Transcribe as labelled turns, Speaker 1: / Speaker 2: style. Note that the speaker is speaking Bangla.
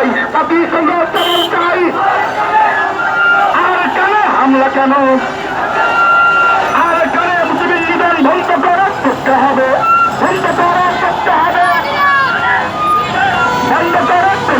Speaker 1: চাই জাতিসংঘ চাই। আর কেন হামলা কেন?